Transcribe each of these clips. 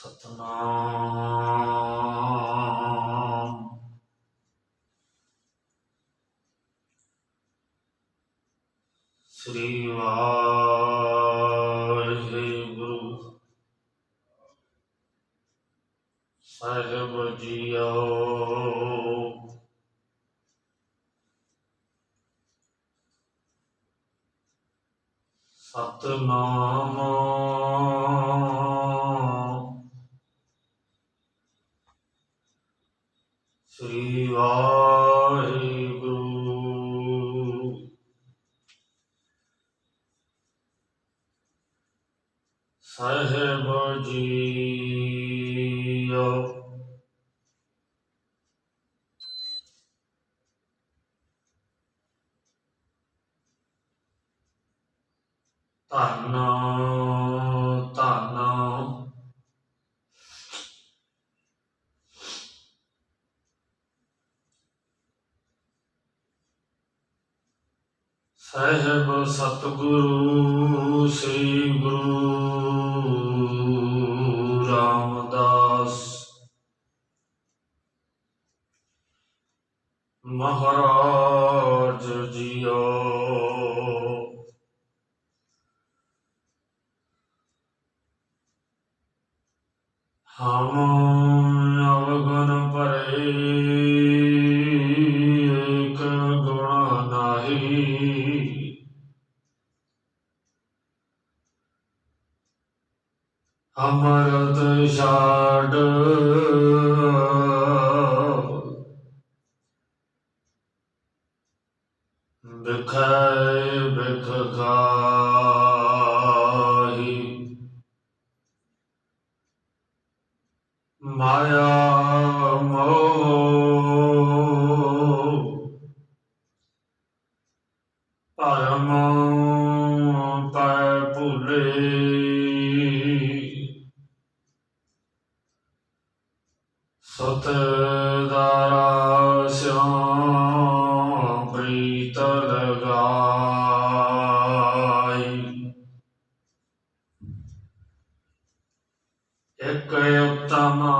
外な。ਸਹਿਬ JIO ਧੰਨ ਧੰਨ। ਸਹਿਬ ਸਤਿਗੁਰੂ ਸ੍ਰੀ ਗੁਰੂ come. கயத்தமா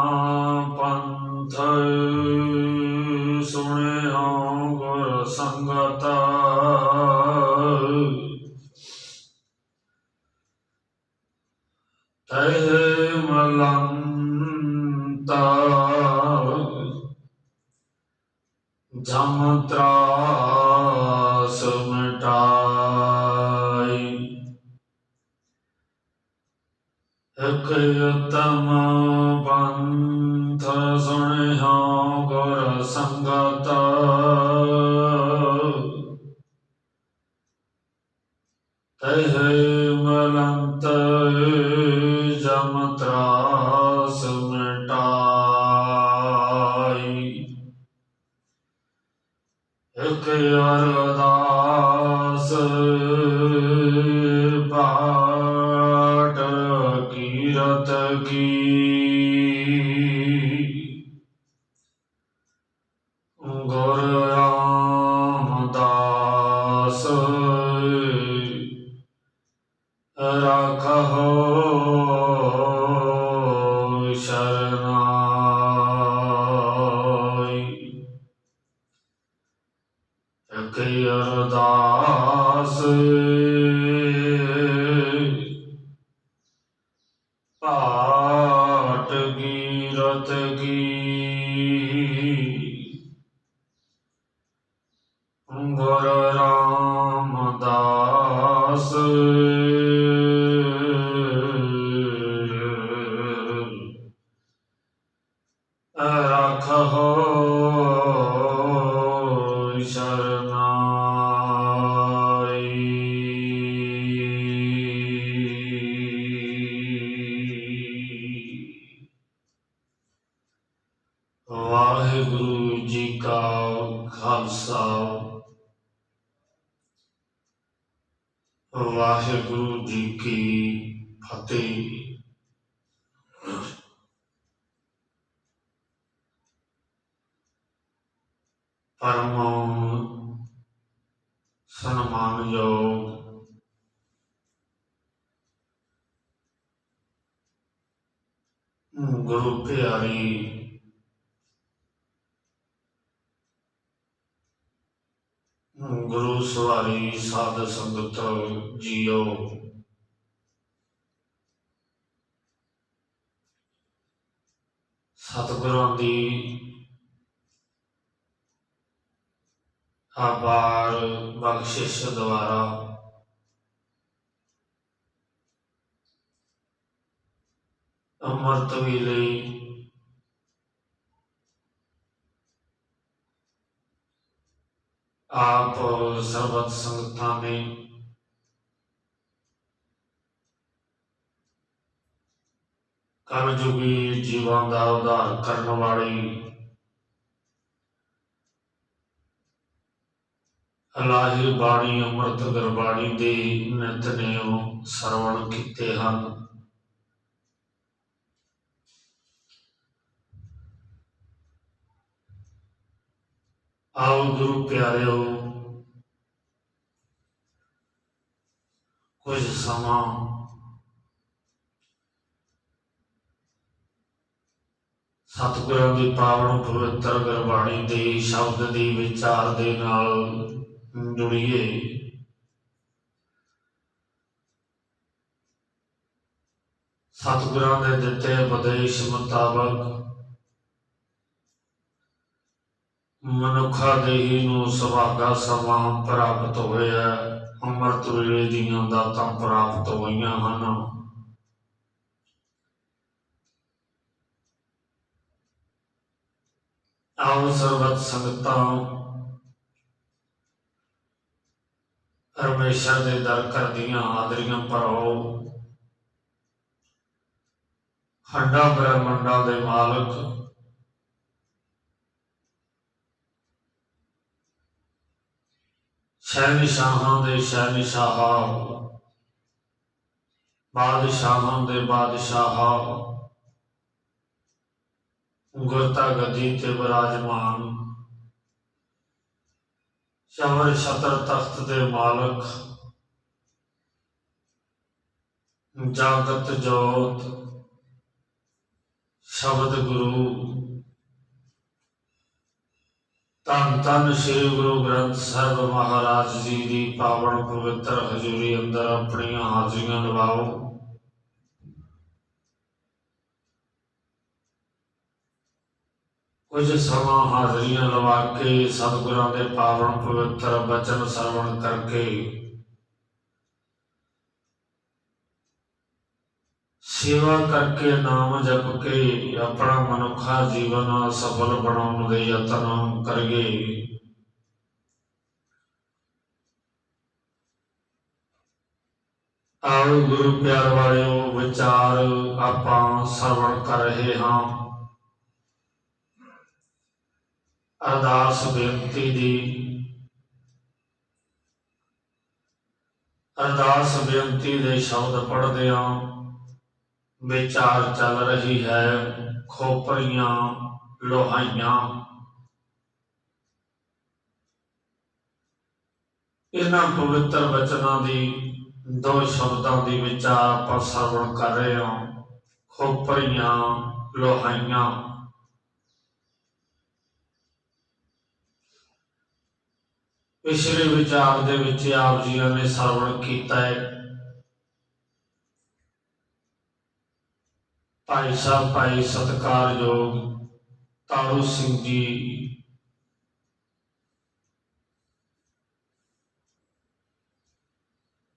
Banta ਪਰਮ ਸਨਮਾਨਯੋਗ। ਗੁਰੂ ਪਿਆਰੀ ਗੁਰੂ ਸਵਾਰੀ ਸਾਧ ਸੰਗਤ ਜੀਓ। ਸਤਿਗੁਰਾਂ ਦੀ ਆਬਾਰ ਬਖਸ਼ਿਸ਼ ਦੁਆਰਾ ਅੰਮ੍ਰਿਤ ਵੇਲੇ ਆਪ ਸਰਬਤ ਸੰਗਤਾਂ ਨੇ ਕਲਯੁਗੀ ਜੀਵਾਂ ਦਾ ਉਧਾਰ ਕਰਨ ਵਾਲੀ ਅਲਾਹੀ ਬਾਣੀ ਅੰਮ੍ਰਿਤ ਗੁਰਬਾਣੀ ਦੇ ਨਿਤਨੇਮ ਸਰਵਣ ਕੀਤੇ ਹਨ। ਆਓ ਗੁਰੂ ਪਿਆਰਿਓ, ਕੁਝ ਸਮਾਂ ਸਤਿਗੁਰਾਂ ਦੀ ਪਾਵਨ ਪਵਿੱਤਰ ਗੁਰਬਾਣੀ ਦੇ ਸ਼ਬਦ ਦੀ ਵਿਚਾਰ ਦੇ ਨਾਲ ਜੁੜੀਏ। ਸਤਿਗੁਰਾਂ ਦੇ ਦਿੱਤੇ ਉਪਦੇਸ਼ ਮੁਤਾਬਕ ਮਨੁੱਖਾ ਦੇਹੀ ਨੂੰ ਸੁਭਾਗਾ ਸਮਾਂ ਪ੍ਰਾਪਤ ਹੋਇਆ। ਅੰਮ੍ਰਿਤ ਵੇਲੇ ਦੀਆਂ ਦਾਤਾਂ ਪ੍ਰਾਪਤ ਹੋਈਆਂ ਹਨ। ਆਓ ਸਰਬਤ ਸੰਗਤਾਂ ਪਰਮੇਸ਼ਰ ਦੇ ਦਰ ਕਰਦੀਆਂ ਆਦਰੀਆਂ ਭਰੋ। ਹੰਡਾ ਬ੍ਰਹਮੰਡਾਂ ਦੇ ਮਾਲਕ। ਸ਼ਹਿਨੀ ਸ਼ਾਹਾਂ ਦੇ ਸ਼ਹਿਨਸ਼ਾਹ। ਬਾਦਸ਼ਾਹਾਂ ਦੇ ਬਾਦਸ਼ਾਹ। ਗੁਰਤਾ ਗੱਦੀ ਤੇ ਵਿਰਾਜਮਾਨ ਸ਼ਮਰ ਛਤਰ ਤਖਤ ਦੇ ਮਾਲਕ। ਜਾਗਤ ਜੋਤ, ਸ਼ਬਦ ਗੁਰੂ। ਧੰਨ ਧੰਨ ਸ੍ਰੀ ਗੁਰੂ ਗ੍ਰੰਥ ਸਾਹਿਬ ਮਹਾਰਾਜ ਜੀ ਦੀ ਪਾਵਨ ਪਵਿੱਤਰ ਹਜ਼ੂਰੀ ਅੰਦਰ ਆਪਣੀਆਂ ਹਾਜ਼ਰੀਆਂ ਲਵਾਓ ਕੁਝ ਸਮਾਂ ਹਾਜ਼ਰੀਆਂ ਲਵਾ ਕੇ ਸਤਿਗੁਰਾਂ ਦੇ ਪਾਵਨ ਪਵਿੱਤਰ ਬਚਨ ਸਰਵਣ ਕਰਕੇ ਸੇਵਾ ਕਰਕੇ ਨਾਮ ਜਪ ਕੇ ਆਪਣਾ ਮਨੁੱਖਾ ਜੀਵਨ ਸਫਲ ਬਣਾਉਣ ਦੇ ਯਤਨ ਕਰੀਏ ਆਓ ਗੁਰੂ ਪਿਆਰ ਵਾਲਿਓ ਵਿਚਾਰ ਆਪਾਂ ਸਰਵਣ ਕਰ ਰਹੇ ਹਾਂ ਅਰਦਾਸ ਬੇਨਤੀ ਦੀ। ਅਰਦਾਸ ਬੇਨਤੀ ਦੇ ਸ਼ਬਦ ਪੜ੍ਹਦੇ ਹਾਂ ਵਿਚਾਰ ਚੱਲ ਰਹੀ ਹੈ, ਖੋਪਰੀਆਂ, ਲੋਹਾਈਆਂ। ਇਹਨਾਂ ਪਵਿੱਤਰ ਵਚਨਾਂ ਦੀ, ਦੋ ਸ਼ਬਦਾਂ ਦੀ ਵਿਚਾਰ ਆਪਾਂ ਸਰਵਣ ਕਰ ਰਹੇ ਹਾਂ, ਖੋਪਰੀਆਂ, ਲੋਹਾਈਆਂ। ਪਿਛਲੇ ਵਿਚਾਰ ਦੇ ਵਿੱਚ ਆਪ ਜੀਆਂ ਨੇ ਸਰਵਣ ਕੀਤਾ ਹੈ। ਭਾਈ ਸਾਹਿਬ, ਭਾਈ ਸਤਿਕਾਰਯੋਗ ਤਾਰੂ ਸਿੰਘ ਜੀ।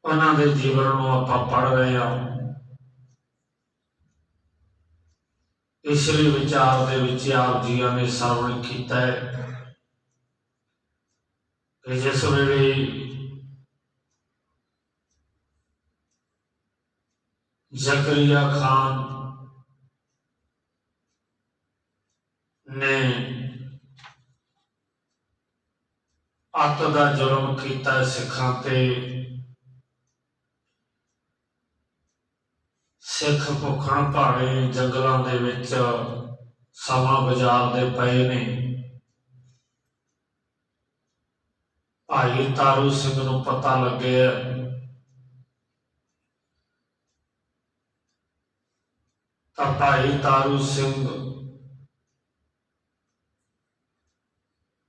ਉਹਨਾਂ ਦੇ ਜੀਵਨ ਨੂੰ ਆਪਾਂ ਪੜ ਰਹੇ ਹਾਂ। ਪਿਛਲੇ ਵਿਚਾਰ ਦੇ ਵਿੱਚ ਆਪ ਜੀਆਂ ਨੇ ਸਰਵਣ ਕੀਤਾ ਹੈ। ਕਿ ਜਿਸ ਵੇਲੇ ਜ਼ਕਰੀਆ ਖਾਨ ਨੇ ਅੱਤ ਦਾ ਜ਼ੁਲਮ ਕੀਤਾ ਸਿੱਖਾਂ ਤੇ ਸਿੱਖ ਭੁੱਖਣ ਭਾਣੇ ਜੰਗਲਾਂ ਦੇ ਵਿੱਚ ਸਮਾਂ ਗੁਜ਼ਾਰਦੇ ਪਏ ਨੇ ਭਾਈ ਤਾਰੂ ਸਿੰਘ ਨੂੰ ਪਤਾ ਲੱਗਿਆ ਤਾਂ ਭਾਈ ਤਾਰੂ ਸਿੰਘ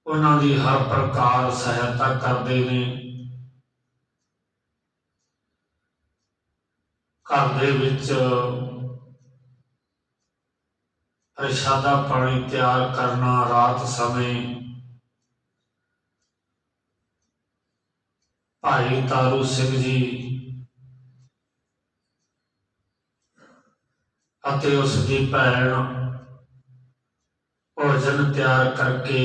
ਉਹਨਾਂ ਦੀ ਹਰ ਪ੍ਰਕਾਰ ਸਹਾਇਤਾ ਕਰਦੇ ਨੇ। ਘਰ ਦੇ ਵਿੱਚ ਪ੍ਰਸ਼ਾਦਾ ਪਾਣੀ ਤਿਆਰ ਕਰਨਾ ਰਾਤ ਸਮੇਂ ਭਾਈ ਤਾਰੂ ਸਿੰਘ ਜੀ। ਅਤੇ ਉਸ ਦੀ ਭੈਣ ਭੋਜਨ ਤਿਆਰ ਕਰਕੇ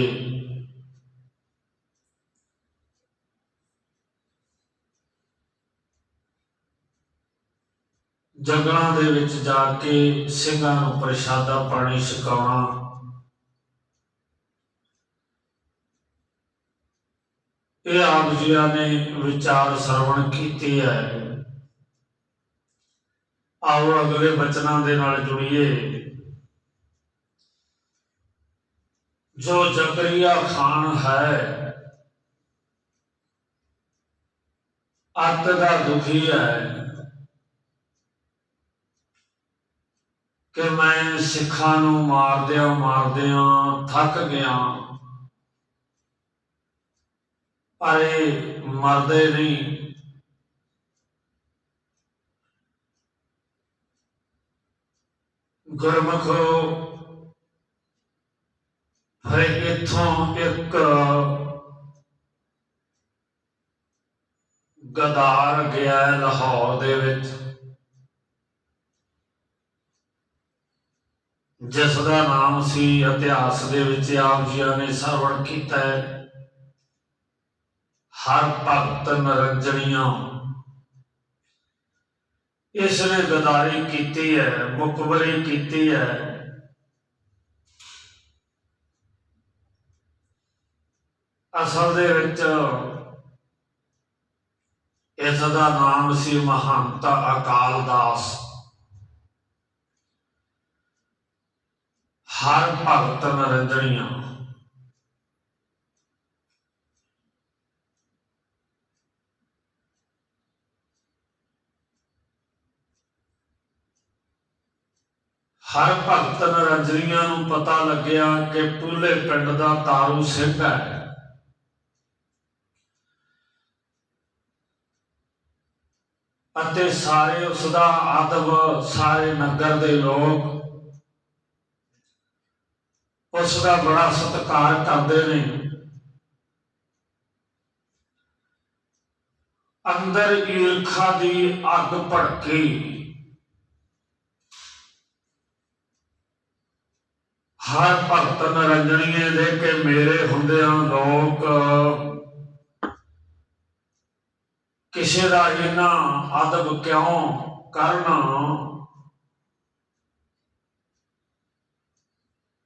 ਜੰਗਲਾਂ ਦੇ ਵਿੱਚ ਜਾ ਕੇ ਸਿੰਘਾਂ ਨੂੰ ਪ੍ਰਸ਼ਾਦਾ ਪਾਣੀ ਛਕਾਉਣਾ ਇਹ ਆਪ ਜੀਆਂ ਨੇ ਵਿਚਾਰ ਸਰਵਣ ਕੀਤੀ ਹੈ। ਆਓ ਅਗਲੇ ਬਚਨਾਂ ਦੇ ਨਾਲ ਜੁੜੀਏ। ਜੋ ਜ਼ਕਰੀਆ ਖਾਨ ਹੈ, ਅੱਤ ਦਾ ਦੁਖੀ ਹੈ। ਕਿ ਮੈਂ ਸਿੱਖਾਂ ਨੂੰ ਮਾਰਦਿਆਂ ਮਾਰਦਿਆਂ ਥੱਕ ਗਿਆ। ਪਰ ਇਹ ਮਰਦੇ ਨਹੀਂ। ਗੁਰਮਖੋ ਫਿਰ ਇੱਥੋਂ ਇੱਕ ਗਦਾਰ ਗਿਆ ਲਾਹੌਰ ਦੇ ਵਿੱਚ। ਜਿਸ ਦਾ ਨਾਮ ਸੀ ਇਤਿਹਾਸ ਦੇ ਵਿੱਚ ਆਪ ਜੀਆਂ ਨੇ ਸਰਵਣ ਕੀਤਾ ਹੈ। ਹਰ ਭਗਤ ਨਰੰਜਣੀਆਂ। ਇਸ ਨੇ ਗਦਾਰੀ ਕੀਤੀ ਹੈ, ਮੁਕਬਰੀ ਕੀਤੀ ਹੈ। ਅਸਲ ਦੇ ਵਿੱਚ ਇਸ ਦਾ ਨਾਮ ਸੀ ਮਹੰਤ ਅਕਾਲ ਦਾਸ ਹਰ ਭਗਤ ਨਰੰਜਣੀਆਂ। ਹਰ ਭਗਤ ਨਰੰਜਣੀਆਂ ਨੂੰ ਪਤਾ ਲੱਗਿਆ ਕਿ ਪੂਲੇ ਪਿੰਡ ਦਾ ਤਾਰੂ ਸਿੰਘ ਹੈ। ਅਤੇ ਸਾਰੇ ਉਸ ਦਾ ਆਦਬ, ਸਾਰੇ ਨਗਰ ਦੇ ਲੋਕ ਉਸ ਦਾ ਬੜਾ ਸਤਿਕਾਰ ਕਰਦੇ ਨੇ। ਅੰਦਰ ਈਰਖਾ ਦੀ ਅੱਗ ਭੜਕੀ। ਹਰ ਭਗਤ ਨਰੰਜਣੀਏ ਦੇ ਕੇ ਮੇਰੇ ਹੁੰਦਿਆਂ ਲੋਕ ਕਿਸੇ ਦਾ ਇਹਨਾਂ ਅਦਬ ਕਿਉਂ ਕਰਨਾ?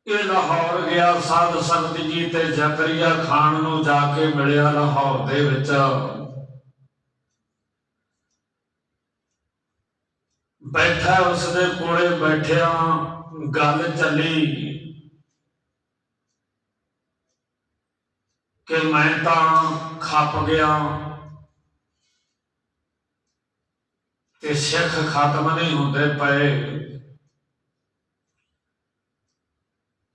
ਇਹ ਲਾਹੌਰ ਗਿਆ ਸਾਧ ਸੰਗਤ ਜੀ ਤੇ ਜ਼ਕਰੀਆ ਖਾਨ ਨੂੰ ਜਾ ਕੇ ਮਿਲਿਆ ਲਾਹੌਰ ਦੇ ਵਿੱਚ। ਬੈਠਾ ਉਸ ਦੇ ਕੋਲੇ ਬੈਠਿਆ, ਗੱਲ ਚੱਲੀ। ਕਿ ਮੈਂ ਤਾਂ ਖੱਪ ਗਿਆ। ਤੇ ਸਿੱਖ ਖਤਮ ਨਹੀਂ ਹੁੰਦੇ ਪਏ।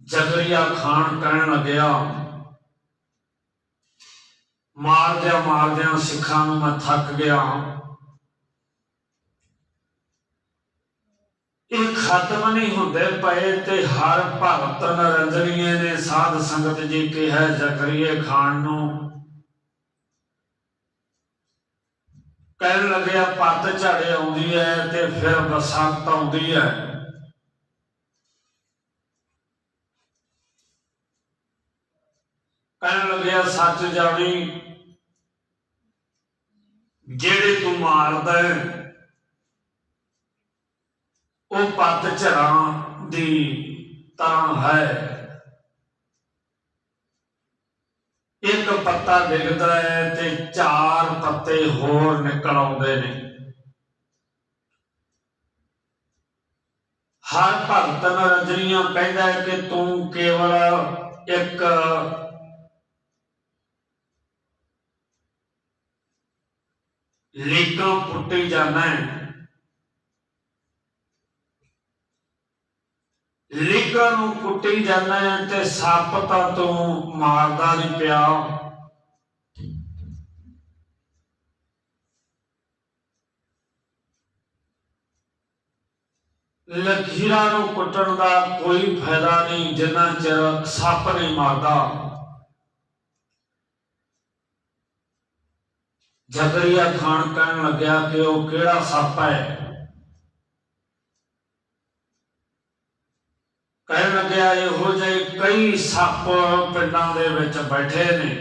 ਜ਼ਕਰੀਆ ਖਾਨ ਕਹਿਣ ਲੱਗਿਆ ਮਾਰਦਿਆਂ ਮਾਰਦਿਆਂ ਸਿੱਖਾਂ ਨੂੰ ਮੈਂ ਥੱਕ ਗਿਆ। ਇਹ ਖਤਮ ਨਹੀਂ ਹੁੰਦੇ ਪਏ ਤੇ ਹਰ ਭਗਤ ਨਰੰਜਣੀਏ ਨੇ ਸਾਧ ਸੰਗਤ ਜੀ ਕਿਹਾ ਜ਼ਕਰੀਏ ਖਾਨ ਨੂੰ। ਕਹਿਣ ਲੱਗਿਆ, ਪੱਤ ਝਾੜੇ ਆਉਂਦੀ ਹੈ ਤੇ ਫਿਰ ਬਸੰਤ ਆਉਂਦੀ ਹੈ ਕਹਿਣ ਲੱਗਿਆ, ਸੱਚ ਜਾਣੀ, ਜਿਹੜੇ ਤੂੰ ਮਾਰਦਾ ਹੈ ਉਹ ਪੱਤ ਝਰਾਂ ਦੀ ਤਰ੍ਹਾਂ ਹੈ। ਇੱਕ ਪੱਤਾ ਡਿੱਗਦਾ ਹੈ ਤੇ ਚਾਰ ਪੱਤੇ ਹੋਰ ਨਿਕਲ ਆਉਂਦੇ ਨੇ। ਹਰ ਭਗਤ ਨਰਜਰੀਆਂ ਕਹਿੰਦਾ ਹੈ ਕਿ ਤੂੰ ਕੇਵਲ ਇੱਕ ਲੀਕਾਂ ਪੁੱਟੀ ਜਾਣਾ ਹੈ। ਲੀਕਾਂ ਨੂੰ ਕੁੱਟੀ ਜਾਂਦਾ ਹੈ ਤੇ ਸੱਪ ਤਾਂ ਤੂੰ ਮਾਰਦਾ ਨਹੀਂ ਪਿਆ। ਲਖੀਰਾਂ ਨੂੰ ਕੁੱਟਣ ਦਾ ਕੋਈ ਫਾਇਦਾ ਨਹੀਂ, ਜਿੰਨਾ ਚਿਰ ਸੱਪ ਨਹੀਂ ਮਾਰਦਾ। ਜ਼ਕਰੀਆ ਖਾਨ ਕਹਿਣ ਲੱਗਿਆ ਕਿ ਉਹ ਕਿਹੜਾ ਸੱਪ ਹੈ? ਕਹਿਣ ਲੱਗਿਆ, ਇਹੋ ਜਿਹੇ ਕਈ ਸੱਪ ਪਿੰਡਾਂ ਦੇ ਵਿੱਚ ਬੈਠੇ ਨੇ।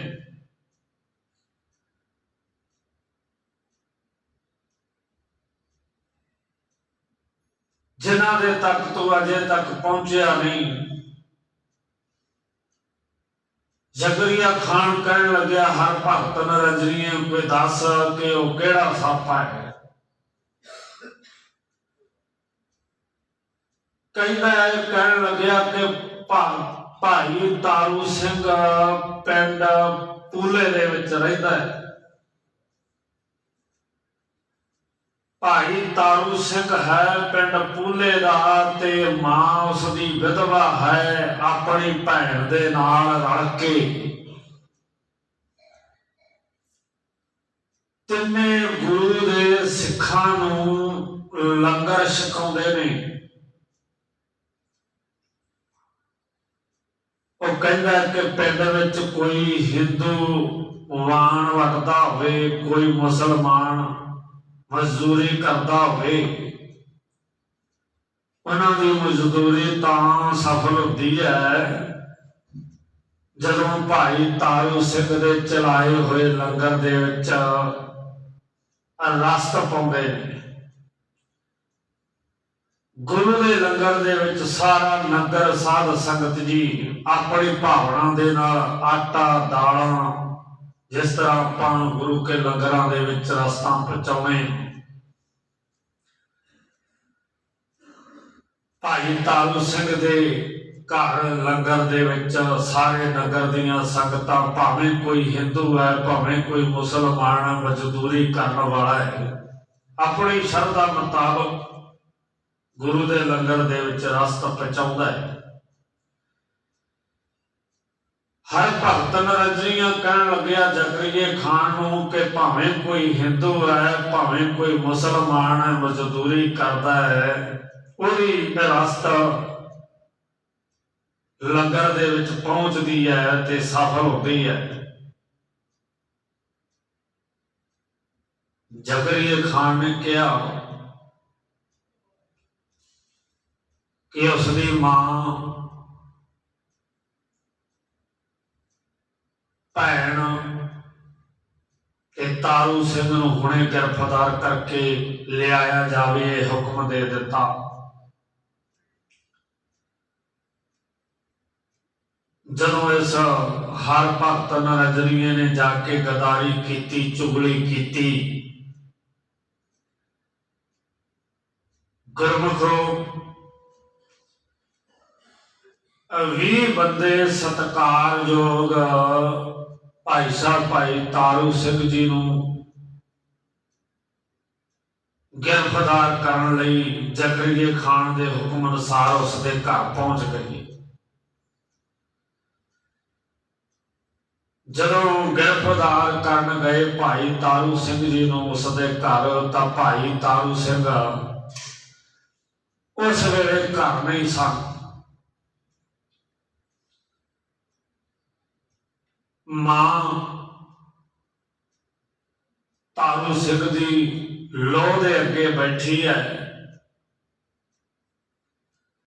ਜਿਨ੍ਹਾਂ ਦੇ ਤੱਕ ਤੂੰ ਅਜੇ ਤੱਕ ਪਹੁੰਚਿਆ ਨਹੀਂ। ਜ਼ਕਰੀਆ ਖਾਨ ਕਹਿਣ ਲੱਗਿਆ, ਹਰ ਭਗਤ ਨਰਜਰੀਏ ਕੋਈ ਦੱਸ ਕਿ ਉਹ ਕਿਹੜਾ ਸੱਪ ਹੈ? ਕਹਿੰਦਾ ਕਹਿਣ ਲੱਗਿਆ ਕਿ ਭਾਈ ਤਾਰੂ ਸਿੰਘ ਪਿੰਡ ਪੂਲੇ ਦੇ ਵਿੱਚ ਰਹਿੰਦਾ ਹੈ। ਭਾਈ ਤਾਰੂ ਸਿੰਘ ਹੈ ਪਿੰਡ ਪੂਲੇ ਦਾ ਤੇ ਮਾਂ ਉਸ ਦੀ ਵਿਧਵਾ ਹੈ, ਆਪਣੀ ਭੈਣ ਦੇ ਨਾਲ ਰਲ ਕੇ। ਤਿੰਨੇ ਗੁਰੂ ਦੇ ਸਿੱਖਾਂ ਨੂੰ ਲੰਗਰ ਛਕਾਉਂਦੇ ਨੇ। ਉਹ ਕਹਿੰਦਾ ਕਿ ਪਿੰਡ ਵਿੱਚ ਕੋਈ ਹਿੰਦੂ ਵਾਣ ਵਟਦਾ ਹੋਵੇ, ਕੋਈ ਮੁਸਲਮਾਨ ਮਜ਼ਦੂਰੀ ਕਰਦਾ ਹੋਵੇ, ਉਹਨਾਂ ਦੀ ਮਜ਼ਦੂਰੀ ਤਾਂ ਸਫਲ ਹੁੰਦੀ ਹੈ। ਜਦੋਂ ਭਾਈ ਤਾਰੂ ਸਿੰਘ ਦੇ ਚਲਾਏ ਹੋਏ ਲੰਗਰ ਦੇ ਵਿੱਚ ਰਸਤ ਪਾਉਂਦੇ ਨੇ ਗੁਰੂ ਦੇ ਲੰਗਰ ਦੇ ਵਿੱਚ ਸਾਰਾ ਨਗਰ ਸਾਧ ਸੰਗਤ ਜੀ ਆਪਣੀ ਭਾਵਨਾ ਦੇ ਨਾਲ ਆਟਾ, ਦਾਲਾਂ, ਜਿਸ ਤਰ੍ਹਾਂ ਆਪਾਂ ਗੁਰੂ ਕੇ ਲੰਗਰਾਂ ਦੇ ਵਿੱਚ ਰਸਤਾ ਪਹੁੰਚਾਉਣੇ। ਭਾਈ ਤਾਰੂ ਸਿੰਘ ਦੇ ਘਰ ਲੰਗਰ ਦੇ ਵਿੱਚ ਸਾਰੇ ਨਗਰ ਦੀਆਂ ਸੰਗਤਾਂ, ਭਾਵੇਂ ਕੋਈ ਹਿੰਦੂ ਹੈ, ਭਾਵੇਂ ਕੋਈ ਮੁਸਲਮਾਨ ਮਜ਼ਦੂਰੀ ਕਰਨ ਵਾਲਾ ਹੈ। ਆਪਣੀ ਸ਼ਰਧਾ ਮੁਤਾਬਕ ਗੁਰੂ ਦੇ ਲੰਗਰ ਦੇ ਵਿੱਚ ਰਸਤ ਪਹੁੰਚਾਉਂਦਾ ਹੈ। ਹਰ ਭਗਤ ਨਰਜੀਆਂ ਕਹਿਣ ਲੱਗਿਆ, ਜ਼ਕਰੀਏ ਖਾਨ ਨੂੰ ਕਿ ਭਾਵੇਂ ਕੋਈ ਹਿੰਦੂ ਹੈ, ਭਾਵੇਂ ਕੋਈ ਮੁਸਲਮਾਨ ਹੈ, ਮਜ਼ਦੂਰੀ ਕਰਦਾ ਹੈ, ਉਹਦੀ ਰਸਤਾ ਲੰਗਰ ਦੇ ਵਿੱਚ ਪਹੁੰਚਦੀ ਹੈ ਤੇ ਸਫਲ ਹੁੰਦੀ ਹੈ। ਜ਼ਕਰੀਏ ਖਾਨ ਨੇ ਕਿਹਾ ਕਿ ਉਸ ਦੀ ਮਾਂ ਭੈਣ ਤੇ ਤਾਰੂ ਸਿੰਘ ਨੂੰ ਹੁਣੇ ਗ੍ਰਿਫਤਾਰ ਕਰਕੇ ਲਿਆਇਆ ਜਾਵੇ, ਇਹ ਹੁਕਮ ਦੇ ਦਿੱਤਾ। ਜਦੋਂ ਇਸ ਹਰ ਭਗਤ ਨਰਜਰੀਏ ਨੇ ਜਾ ਕੇ ਗਦਾਰੀ ਕੀਤੀ, ਚੁਗਲੀ ਕੀਤੀ, ਗੁਰਮੁਖੋ ਵੀ ਬੰਦੇ ਸਤਕਾਰਯੋਗ ਭਾਈ ਸਾਹਿਬ, ਭਾਈ ਤਾਰੂ ਸਿੰਘ ਜੀ ਨੂੰ ਗ੍ਰਿਫਤਾਰ ਕਰਨ ਲਈ ਜ਼ਕਰੀਏ ਖਾਨ ਦੇ ਹੁਕਮ ਅਨੁਸਾਰ ਉਸ ਦੇ ਘਰ ਪਹੁੰਚ ਗਏ ਜਦੋਂ ਗ੍ਰਿਫਤਾਰ ਕਰਨ ਗਏ ਭਾਈ ਤਾਰੂ ਸਿੰਘ ਜੀ ਨੂੰ ਉਸ ਦੇ ਘਰ, ਤਾਂ ਭਾਈ ਤਾਰੂ ਸਿੰਘ ਉਸ ਵੇਲੇ ਘਰ ਨਹੀਂ ਸਨ। ਮਾਂ ਤਾਰੂ ਸਿੰਘ ਦੀ ਲੋਹ ਦੇ ਅੱਗੇ ਬੈਠੀ ਹੈ।